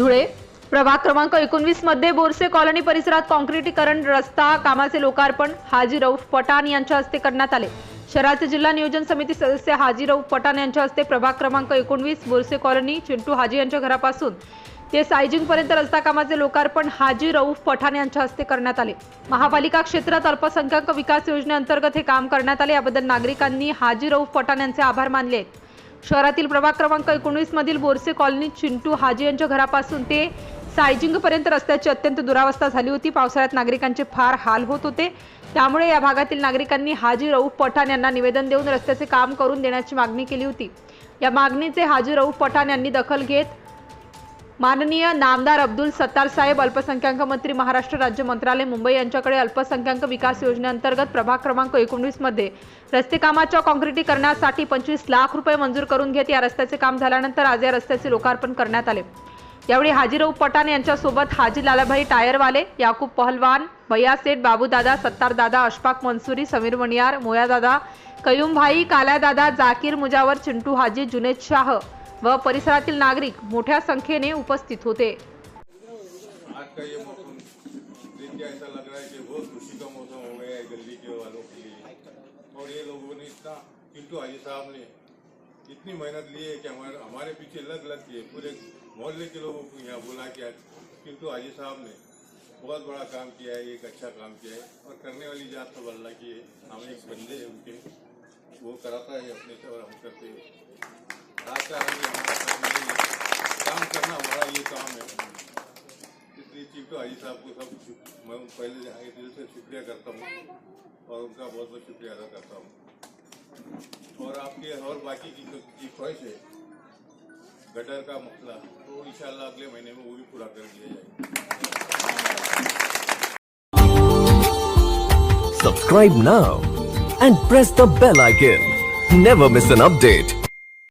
धुळे. प्रभाग क्रमांक एकोणवीसमध्ये बोरसे कॉलनी परिसरात कॉन्क्रिटीकरण रस्ता कामाचे लोकार्पण. हाजी रऊफ पठाण यांच्या हस्ते करण्यात आले. शहराचे जिल्हा नियोजन समिती सदस्य हाजी रऊफ पठाण यांच्या हस्ते प्रभाग क्रमांक एकोणवीस बोरसे कॉलनी चिंटू हाजी यांच्या घरापासून ते सायजिंग पर्यंत रस्ता कामाचे लोकार्पण हाजी रऊफ पठाण यांच्या हस्ते करण्यात आले. महापालिका क्षेत्रात अल्पसंख्याक विकास योजनेअंतर्गत हे काम करण्यात आले. याबद्दल नागरिकांनी हाजी रऊफ पठाण यांचे आभार मानले आहेत. शहरातील प्रभाग क्रमांक एकोणीस मधील बोरसे कॉलनी चिंटू हाजी यांच्या घरापासून ते सायजिंग पर्यंत रस्त्याची अत्यंत दुरावस्था झाली होती. पावसाळ्यात नागरिकांचे फार हाल होत होते. त्यामुळे या भागातील नागरिकांनी हाजी रऊफ पठाण यांना निवेदन देऊन रस्त्याचे काम करून देण्याची मागणी केली होती. या मागणीचे हाजी रऊफ पठाण यांनी दखल घेत माननीय नामदार अब्दुल सत्तार साहेब अल्पसंख्याक मंत्री महाराष्ट्र राज्य मंत्रालय मुंबई यांच्याकडे अल्पसंख्याक विकास योजनेअंतर्गत प्रभाग क्रमांक एकोणवीसमध्ये रस्ते कामाच्या कॉन्क्रिटीकरणासाठी पंचवीस लाख रुपये मंजूर करून घेत या रस्त्याचे काम झाल्यानंतर आज या रस्त्याचे लोकार्पण करण्यात आले. यावेळी हाजीराव पठाण यांच्यासोबत हाजी लालाभाई टायरवाले याकूब पहलवान भैया सेठ बाबूदादा सत्तारदादा अशफाक मनसुरी समीर मणियार मोयादादा कयुमभाई काल्यादादा जाकीर मुजावर चिंटू हाजी जुनेद शाह व परिसरातील नागरिक मोठ्या संख्येने उपस्थित होते. आज का ये मौसम ऐसा लग रहा है कि बहुत खुशी का मौसम हो गया है गली के वालों के लिए। और ये लोगों ने इतना चिंटू हाजी साहब ने इतनी मेहनत ली है कि हमारे हमारे पीछे लग लग के पूरे मोहल्ले के लोगों को यहाँ बुला के चिंटू हाजी साहब ने बहुत बड़ा काम किया है एक अच्छा काम किया है। और करने वाली जात तो अल्लाह की है हम एक बंदे हैं उनके वो कराता है अपने से और हम करते हैं। काम करना हमारा ये काम है इसलिए चिंटू हाजी साहब को सब मैं पहले यहाँ के दिल से शुक्रिया करता हूँ और उनका बहुत बहुत शुक्रिया अदा करता हूँ और आपके और बाकी की ख्वाहिश है गटर का मसला तो इंशाल्लाह अगले महीने में वो भी पूरा कर दिया जाएगा and press the bell icon. Never miss an update.